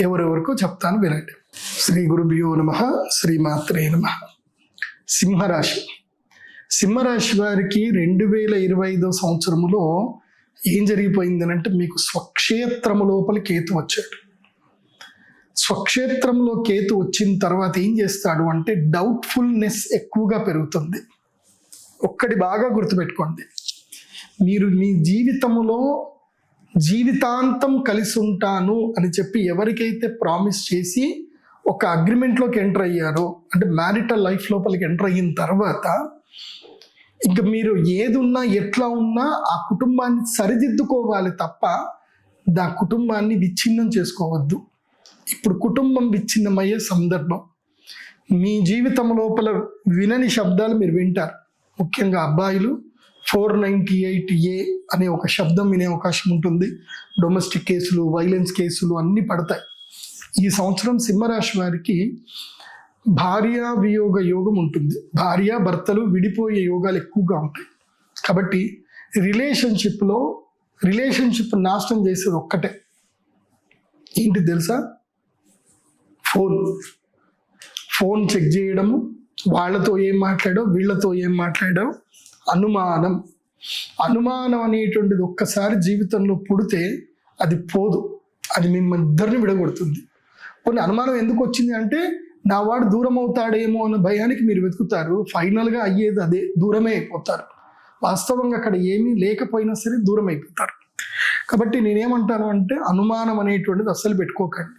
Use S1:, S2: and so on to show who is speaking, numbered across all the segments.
S1: ఎవరెవరికో చెప్తాను వినండి. శ్రీ గురుభ్యో నమ శ్రీమాత్రే నమ. సింహరాశి. సింహరాశి వారికి రెండు వేల ఇరవై ఐదో సంవత్సరములో ఏం జరిగిపోయింది అంటే మీకు స్వక్షేత్రము లోపల కేతు వచ్చాడు. స్వక్షేత్రంలో కేతు వచ్చిన తర్వాత ఏం చేస్తాడు అంటే డౌట్ఫుల్నెస్ ఎక్కువగా పెరుగుతుంది. ఒక్కటి బాగా గుర్తుపెట్టుకోండి. మీరు మీ జీవితంలో జీవితాంతం కలిసి ఉంటాను అని చెప్పి ఎవరికైతే ప్రామిస్ చేసి ఒక అగ్రిమెంట్లోకి ఎంటర్ అయ్యారో అంటే మ్యారిటల్ లైఫ్ లోపలికి ఎంటర్ అయిన తర్వాత ఇంకా మీరు ఏది ఉన్నా ఎట్లా ఉన్నా ఆ కుటుంబాన్ని సరిదిద్దుకోవాలి తప్ప దా కుటుంబాన్ని విచ్ఛిన్నం చేసుకోవద్దు. ఇప్పుడు కుటుంబం విచ్ఛిన్నమయ్యే సందర్భం. మీ జీవితం లోపల వినని శబ్దాలు మీరు వింటారు. ముఖ్యంగా అబ్బాయిలు ఫోర్ నైంటీ ఎయిట్ ఏ అనే ఒక శబ్దం వినే అవకాశం ఉంటుంది. డొమెస్టిక్ కేసులు వైలెన్స్ కేసులు అన్నీ పడతాయి. ఈ సంవత్సరం సింహరాశి వారికి భార్య వియోగ యోగం ఉంటుంది. భార్య భర్తలు విడిపోయే యోగాలు ఎక్కువగా ఉంటాయి. కాబట్టి రిలేషన్షిప్లో రిలేషన్షిప్ నాశనం చేసేది ఒక్కటే. ఏంటి తెలుసా? ఫోన్ ఫోన్ చెక్ చేయడము. వాళ్ళతో ఏం మాట్లాడో వీళ్ళతో ఏం మాట్లాడో అనుమానం. అనుమానం అనేటువంటిది ఒక్కసారి జీవితంలో పుడితే అది పోదు. అది మిమ్మల్ని ఇద్దరిని విడగొడుతుంది. కొన్ని అనుమానం ఎందుకు వచ్చింది అంటే నా వాడు దూరం అవుతాడేమో అన్న భయానికి మీరు వెతుకుతారు. ఫైనల్గా అయ్యేది అదే దూరమే అయిపోతారు. వాస్తవంగా అక్కడ ఏమీ లేకపోయినా సరే దూరం అయిపోతారు. కాబట్టి నేనేమంటాను అంటే అనుమానం అనేటువంటిది అస్సలు పెట్టుకోకండి.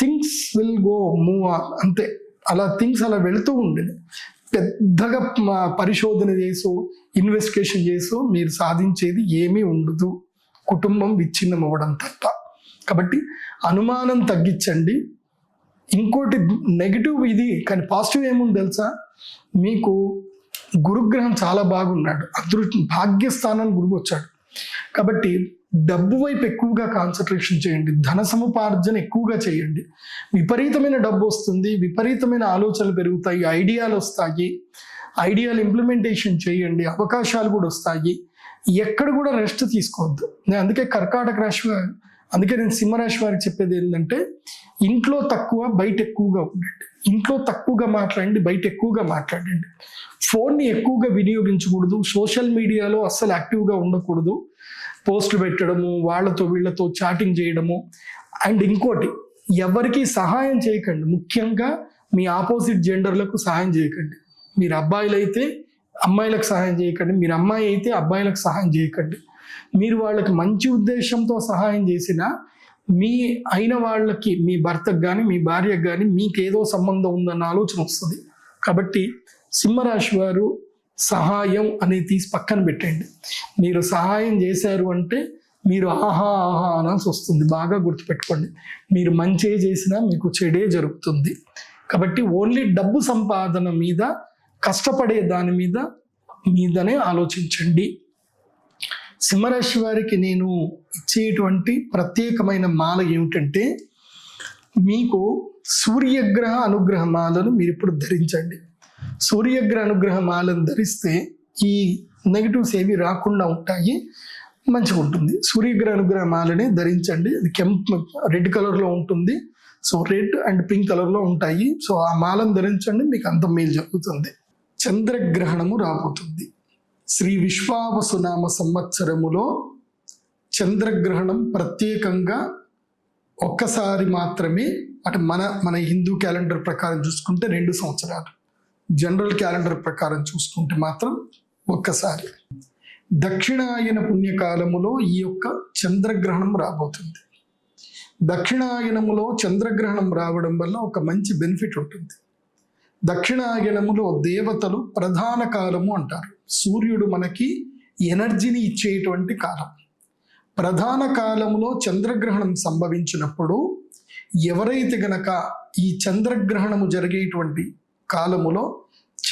S1: Things will go move on అంతే. అలా థింగ్స్ అలా వెళుతూ ఉండేది పెద్దగా పరిశోధన చేసో ఇన్వెస్టిగేషన్ చేసో మీరు సాధించేది ఏమీ ఉండదు. కుటుంబం విచ్ఛిన్నం అవ్వడం తప్ప. కాబట్టి అనుమానం తగ్గించండి. ఇంకోటి నెగిటివ్ ఇది కానీ పాజిటివ్ ఏముంది తెలుసా? మీకు గురుగ్రహం చాలా బాగున్నాడు. అదృష్టం భాగ్యస్థానాన్ని గురువు వచ్చాడు కాబట్టి డబ్బు వైపు ఎక్కువగా కాన్సన్ట్రేషన్ చేయండి ధన సముపార్జన ఎక్కువగా చేయండి. విపరీతమైన డబ్బు వస్తుంది విపరీతమైన ఆలోచనలు పెరుగుతాయి ఐడియాలు వస్తాయి ఐడియాలు ఇంప్లిమెంటేషన్ చేయండి అవకాశాలు కూడా వస్తాయి. ఎక్కడ కూడా రెస్ట్ తీసుకోవద్దు. నేను అందుకే కర్కాటక రాశి అందుకే నేను సింహరాశి వారికి చెప్పేది ఏంటంటే ఇంట్లో తక్కువ బయట ఎక్కువగా ఉండండి. ఇంట్లో తక్కువగా మాట్లాడండి బయట ఎక్కువగా మాట్లాడండి. ఫోన్ని ఎక్కువగా వినియోగించకూడదు సోషల్ మీడియాలో అస్సలు యాక్టివ్గా ఉండకూడదు. పోస్ట్ పెట్టడము వాళ్ళతో వీళ్ళతో చాటింగ్ చేయడము. అండ్ ఇంకోటి ఎవరికి సహాయం చేయకండి. ముఖ్యంగా మీ ఆపోజిట్ జెండర్లకు సహాయం చేయకండి. మీరు అబ్బాయిలు అయితే అమ్మాయిలకు సహాయం చేయకండి. మీరు అమ్మాయి అయితే అబ్బాయిలకు సహాయం చేయకండి. మీరు వాళ్ళకి మంచి ఉద్దేశంతో సహాయం చేసినా మీ అయిన వాళ్ళకి మీ భర్తకు కానీ మీ భార్యకు కానీ మీకేదో సంబంధం ఉందన్న ఆలోచన వస్తుంది. కాబట్టి సింహరాశి వారు సహాయం అనేది తీసి పక్కన పెట్టండి. మీరు సహాయం చేశారు అంటే మీరు ఆహా ఆహా అనాల్సి వస్తుంది. బాగా గుర్తుపెట్టుకోండి. మీరు మంచి చేసినా మీకు చెడే జరుగుతుంది. కాబట్టి ఓన్లీ డబ్బు సంపాదన మీద కష్టపడే దాని మీద మీదనే ఆలోచించండి. సింహరాశి వారికి నేను ఇచ్చేటువంటి ప్రత్యేకమైన మాల ఏమిటంటే మీకు సూర్యగ్రహ అనుగ్రహ మాలను మీరు ఇప్పుడు ధరించండి. సూర్యగ్ర అనుగ్రహ మాలను ధరిస్తే ఈ నెగిటివ్స్ ఏవి రాకుండా ఉంటాయి మంచిగా ఉంటుంది. సూర్యగ్ర అనుగ్రహ మాలని ధరించండి. అది కెంప్ రెడ్ కలర్లో ఉంటుంది. సో రెడ్ అండ్ పింక్ కలర్లో ఉంటాయి. సో ఆ మాలను ధరించండి. మీకు అంత మేలు జరుగుతుంది. చంద్రగ్రహణము రాబోతుంది. శ్రీ విశ్వావసునామ సంవత్సరములో చంద్రగ్రహణం ప్రత్యేకంగా ఒక్కసారి మాత్రమే అంటే మన మన హిందూ క్యాలెండర్ ప్రకారం చూసుకుంటే రెండు సంవత్సరాలు. జనరల్ క్యాలెండర్ ప్రకారం చూసుకుంటే మాత్రం ఒక్కసారి. దక్షిణాయన పుణ్యకాలములో ఈ యొక్క చంద్రగ్రహణం రాబోతుంది. దక్షిణాయనములో చంద్రగ్రహణం రావడం వల్ల ఒక మంచి బెనిఫిట్ ఉంటుంది. దక్షిణాయనములో దేవతలు ప్రధాన కాలము అంటారు. సూర్యుడు మనకి ఎనర్జీని ఇచ్చేటువంటి కాలం. ప్రధాన కాలంలో చంద్రగ్రహణం సంభవించినప్పుడు ఎవరైతే గనక ఈ చంద్రగ్రహణము జరిగేటువంటి కాలములో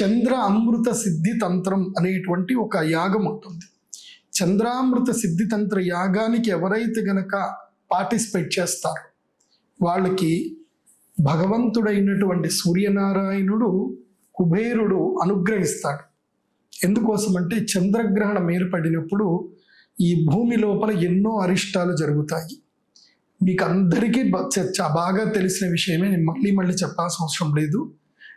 S1: చంద్ర అమృత సిద్ధి తంత్రం అనేటువంటి ఒక యాగం ఉంటుంది. చంద్రామృత సిద్ధి తంత్ర యాగానికి ఎవరైతే గనక పార్టిసిపేట్ చేస్తారో వాళ్ళకి భగవంతుడైనటువంటి సూర్యనారాయణుడు కుబేరుడు అనుగ్రహిస్తాడు. ఎందుకోసమంటే చంద్రగ్రహణం ఏర్పడినప్పుడు ఈ భూమి లోపల ఎన్నో అరిష్టాలు జరుగుతాయి. మీకు అందరికీ బాగా తెలిసిన విషయమే నేను మళ్ళీ మళ్ళీ చెప్పాల్సిన అవసరం లేదు.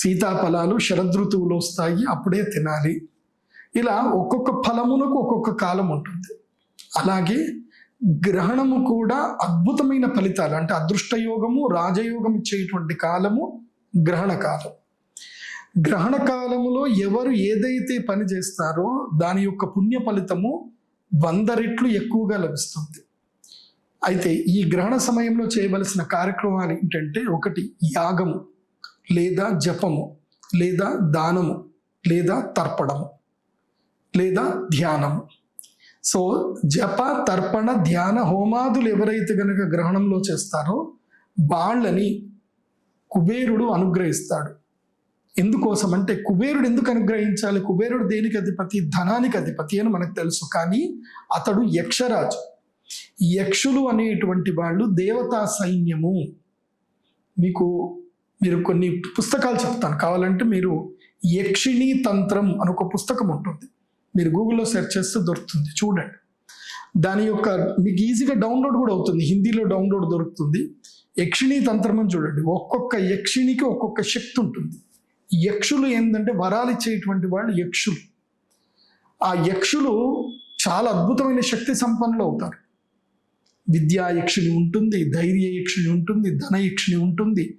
S1: సీతాఫలాలు శరదృతువులో వస్తాయి అప్పుడే తినాలి. ఇలా ఒక్కొక్క ఫలమునకు ఒక్కొక్క కాలం ఉంటుంది. అలాగే గ్రహణము కూడా అద్భుతమైన ఫలితాలు అంటే అదృష్టయోగము రాజయోగం ఇచ్చేటువంటి కాలము గ్రహణ కాలం. గ్రహణ కాలములో ఎవరు ఏదైతే పని చేస్తారో దాని యొక్క పుణ్య ఫలితము వంద రెట్లు ఎక్కువగా లభిస్తుంది. అయితే ఈ గ్రహణ సమయంలో చేయవలసిన కార్యక్రమాలు ఏంటంటే ఒకటి యాగము. లేదా జపము లేదా దానము లేదా తర్పణము లేదా ధ్యానము. సో జప తర్పణ ధ్యాన హోమాదులు ఎవరైతే గనక గ్రహణంలో చేస్తారో వాళ్ళని కుబేరుడు అనుగ్రహిస్తాడు. ఎందుకోసం అంటే కుబేరుడు ఎందుకు అనుగ్రహించాలి? కుబేరుడు దేనికి అధిపతి? ధనానికి అధిపతి అని మనకు తెలుసు. కానీ అతడు యక్షరాజు. యక్షులు అనేటువంటి వాళ్ళు దేవతా సైన్యము. మీకు మీరు కొన్ని పుస్తకాలు చెప్తాను. కావాలంటే మీరు యక్షిణీ తంత్రం అని ఒక పుస్తకం ఉంటుంది. మీరు గూగుల్లో సెర్చ్ చేస్తే దొరుకుతుంది. చూడండి. దాని యొక్క మీకు ఈజీగా డౌన్లోడ్ కూడా అవుతుంది. హిందీలో డౌన్లోడ్ దొరుకుతుంది. యక్షిణీ తంత్రం అని చూడండి. ఒక్కొక్క యక్షిణికి ఒక్కొక్క శక్తి ఉంటుంది. యక్షులు ఏంటంటే వరాలు ఇచ్చేటువంటి వాళ్ళు యక్షులు. ఆ యక్షులు చాలా అద్భుతమైన శక్తి సంపన్నులు అవుతారు. విద్యా యక్షిణి ఉంటుంది ధైర్య యక్షిణి ఉంటుంది ధన యక్షిణి ఉంటుంది.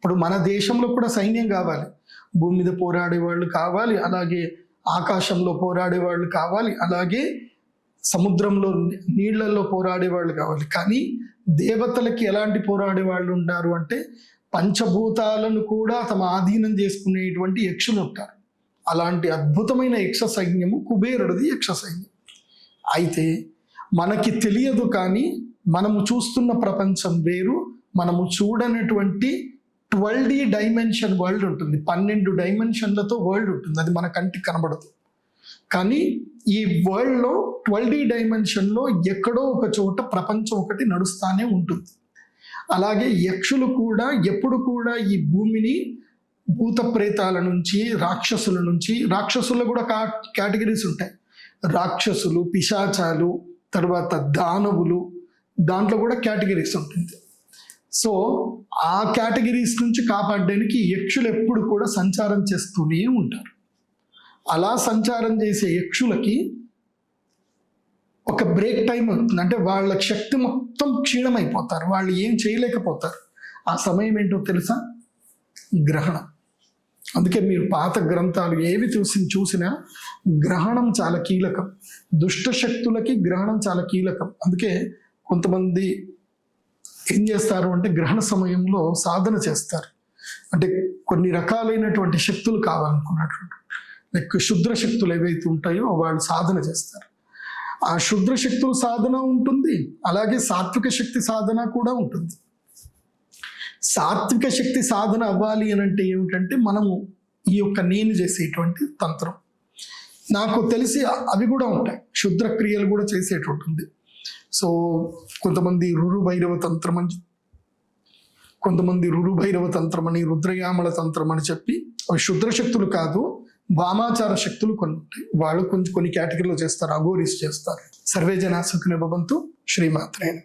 S1: ఇప్పుడు మన దేశంలో కూడా సైన్యం కావాలి. భూమి మీద పోరాడే వాళ్ళు కావాలి అలాగే ఆకాశంలో పోరాడే వాళ్ళు కావాలి అలాగే సముద్రంలో నీళ్ళలో పోరాడే వాళ్ళు కావాలి. కానీ దేవతలకి ఎలాంటి పోరాడే వాళ్ళు ఉంటారు అంటే పంచభూతాలను కూడా తమ ఆధీనం చేసుకునేటువంటి యక్షులు ఉంటారు. అలాంటి అద్భుతమైన యక్ష సైన్యము కుబేరుడిది యక్ష సైన్యం. అయితే మనకి తెలియదు కానీ మనము చూస్తున్న ప్రపంచం వేరు మనము చూడనటువంటి ట్వెల్వ్ డి డైమెన్షన్ వరల్డ్ ఉంటుంది. పన్నెండు డైమెన్షన్లతో వరల్డ్ ఉంటుంది. అది మన కంటికి కనబడదు. కానీ ఈ వరల్డ్లో ట్వెల్వ్ డి డైమెన్షన్లో ఎక్కడో ఒక చోట ప్రపంచం ఒకటి నడుస్తానే ఉంటుంది. అలాగే యక్షులు కూడా ఎప్పుడు కూడా ఈ భూమిని భూత ప్రేతాల నుంచి రాక్షసుల నుంచి రాక్షసుల్లో కూడా కా కేటగిరీస్ ఉంటాయి. రాక్షసులు పిశాచాలు తర్వాత దానవులు దాంట్లో కూడా కేటగిరీస్ ఉంటుంది. సో ఆ కేటగిరీస్ నుంచి కాపాడడానికి యక్షులు ఎప్పుడు కూడా సంచారం చేస్తూనే ఉంటారు. అలా సంచారం చేసే యక్షులకి ఒక బ్రేక్ టైం అవుతుంది అంటే వాళ్ళ శక్తి మొత్తం క్షీణమైపోతారు. వాళ్ళు ఏం చేయలేకపోతారు. ఆ సమయం ఏంటో తెలుసా? గ్రహణం. అందుకే మీరు పాత గ్రంథాలు ఏవి చూసి చూసినా గ్రహణం చాలా కీలకం. దుష్ట శక్తులకి గ్రహణం చాలా కీలకం. అందుకే కొంతమంది ఏం చేస్తారు అంటే గ్రహణ సమయంలో సాధన చేస్తారు. అంటే కొన్ని రకాలైనటువంటి శక్తులు కావాలనుకున్నటువంటి లైక్ శుద్ర శక్తులు ఏవైతే ఉంటాయో వాళ్ళు సాధన చేస్తారు. ఆ శుద్ర శక్తుల సాధన ఉంటుంది అలాగే సాత్విక శక్తి సాధన కూడా ఉంటుంది. సాత్విక శక్తి సాధన అవ్వాలి అని అంటే ఏమిటంటే మనము ఈ యొక్క నేను చేసేటువంటి తంత్రం. నాకు తెలిసి అవి కూడా ఉంటాయి. క్షుద్ర క్రియలు కూడా చేసేటట్టుంది. సో కొంతమంది రురు భైరవ తంత్రం అని కొంతమంది రురు భైరవ తంత్రం అని రుద్రయామల తంత్రం అని చెప్పి అవి శుద్ర శక్తులు కాదు వామాచార శక్తులు కొన్ని ఉంటాయి. వాళ్ళు కొంచెం కొన్ని కేటగిరీలో చేస్తారు అఘోరీస్ చేస్తారు. సర్వే జనా సుఖిన భవంతు శ్రీమాత్రేణ